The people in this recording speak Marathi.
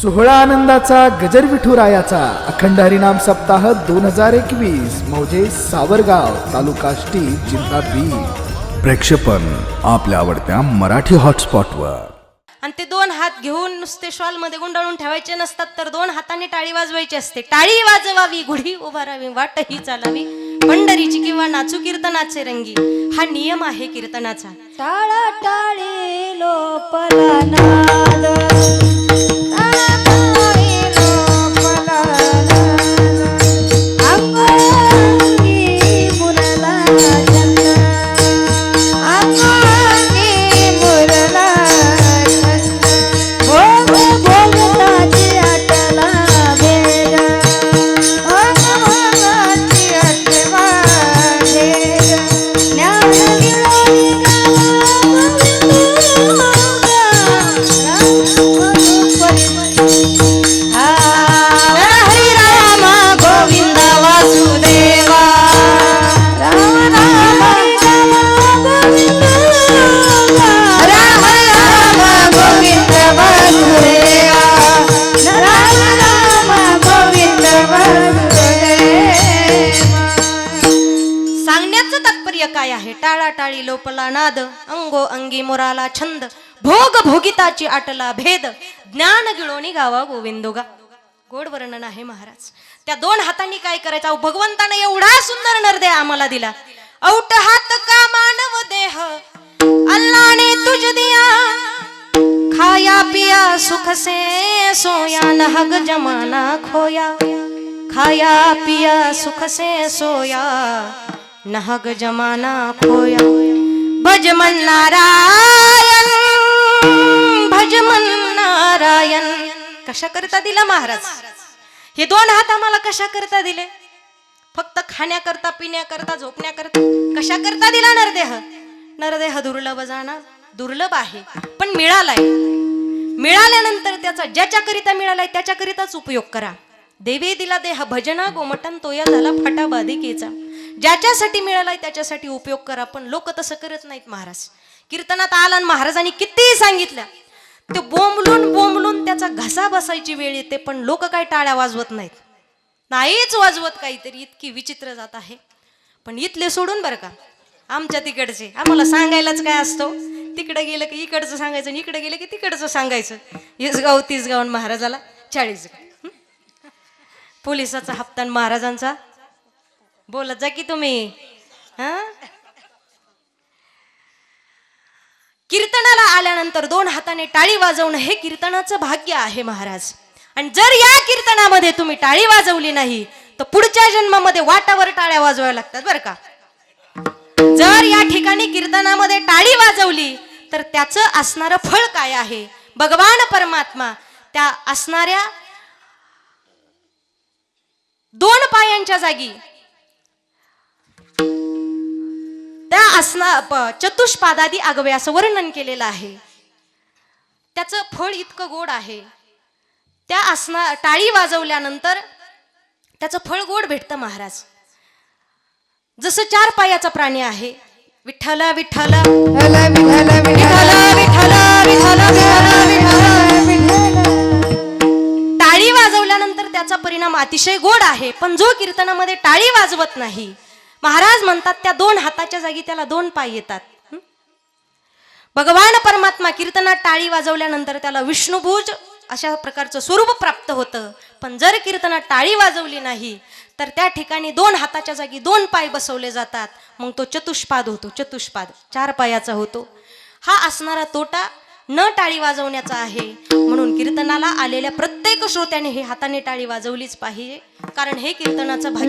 सोहळा आनंदाचा गजर विठुरायाचा अखंड हरिनाम सप्ताह दोन हजार एकवीस. मौजे सावरगाव तालुका आष्टी जिल्हा बीड प्रेक्षेपण आपल्या आवडत्या मराठी हॉटस्पॉटवर. आणि ते दोन हात घेऊन नुसते शॉलमध्ये गुंडाळून ठेवायचे नसतात तर दोन हाताने टाळी वाजवायची असते. टाळी वाजवावी गुढी उभारावी वाट ही चालावी. पंढरीची किंवा नाचू कीर्तनाचे रंगी हा नियम आहे कीर्तनाचा. टाळा टाळी लोपला नाद. सांगण्याचं तात्पर्य काय आहे? टाळा टाळी लोपला नाद अंगो अंगी मुराला छंद भोग भोगिताची आटला भेद ज्ञान गिळोनी गावा गोविंदोगा. गोड वर्णन आहे महाराज. त्या दोन हातांनी काय करायचं? अहो, भगवंतानं एवढा सुंदर नरदे आम्हाला दिला. औट हात का मानव देह? अल्लाने तुझ दिया. खाया पिया सुख से सोया नहग जमाना खोया. खाया पिया सुख से सोया. नहग जमाना खोया। भज मन नारायण भज मन नारायण कशा करता दिला महाराज? हे दोन हात आम्हाला कशा करता दिले? फक्त खाण्याकरता पिण्याकरता झोपण्याकरता कशा करता दिला नरदेह? नरदेह दुर्लभ जाणार दुर्लभ आहे पण मिळालाय. मिळाल्यानंतर त्याचा ज्याच्याकरिता मिळालाय त्याच्याकरिताच उपयोग करा. देवी दिला देह भजना गोमटन तोया झाला फटा बाधिकेचा ज्याच्यासाठी मिळालाय त्याच्यासाठी उपयोग करा पण लोक तसं करत नाहीत महाराज. कीर्तनात आला आणि महाराजांनी कितीही सांगितलं ते बोंबलून बोंबलून त्याचा घसा बसायची वेळ येते पण लोक काय टाळ्या वाजवत नाहीत. नाहीच वाजवत काहीतरी इतकी विचित्र जात आहे. पण इथले सोडून बरं का. आमच्या तिकडचे. आम्हाला सांगायलाच काय असतो? तिकडे गेलं की इकडचं सांगायचं आणि इकडे गेलं की तिकडचं सांगायचं. हीच गाव तीस गावन महाराजाला चाळीस गाव पोलिसाचा हप्ता महाराजांचा बोलत जा की तुम्ही. हा? कीर्तनाला आल्यानंतर दोन हाताने टाळी वाजवणं हे कीर्तनाचं भाग्य आहे महाराज. आणि जर या कीर्तनामध्ये तुम्ही टाळी वाजवली नाही तर पुढच्या जन्मामध्ये वाटावर टाळ्या वाजवाव्या लागतात बरं का? जर या ठिकाणी कीर्तनामध्ये टाळी वाजवली तर त्याचं असणारं फळ काय आहे? भगवान परमात्मा त्या असणाऱ्या दोन पायांच्या जागी प- चतुष्पादादी आगवे असं वर्णन केलेलं आहे. त्याचं फळ इतकं गोड आहे. त्या असना टाळी वाजवल्यानंतर त्याचं फळ गोड भेटतं महाराज. जसं चार पायाचा प्राणी आहे. विठ्ठल विठ्ठल विठ्ठल विठ्ठल विठ्ठल विठ्ठल विठ्ठल. टाळी वाजवल्यानंतर त्याचा परिणाम अतिशय गोड आहे. पण जो कीर्तनामध्ये टाळी वाजवत नाही महाराज म्हणतात त्या दोन हाताच्या जागी त्याला दोन पाय येतात. भगवान परमात्मा कीर्तनात टाळी वाजवल्यानंतर त्याला विष्णुभूज अशा प्रकारचं स्वरूप प्राप्त होतं. पण जर कीर्तनात टाळी वाजवली नाही तर त्या ठिकाणी दोन हाताच्या जागी दोन पाय बसवले जातात. मग तो चतुष्पाद होतो चतुष्पाद. चार पायाचा होतो. हा असणारा तोटा न टाळी वाजवण्याचा आहे. म्हणून कीर्तनाला आलेल्या प्रत्येक श्रोत्याने हे हाताने टाळी वाजवलीच पाहिजे. कारण हे कीर्तनाचं भाग्य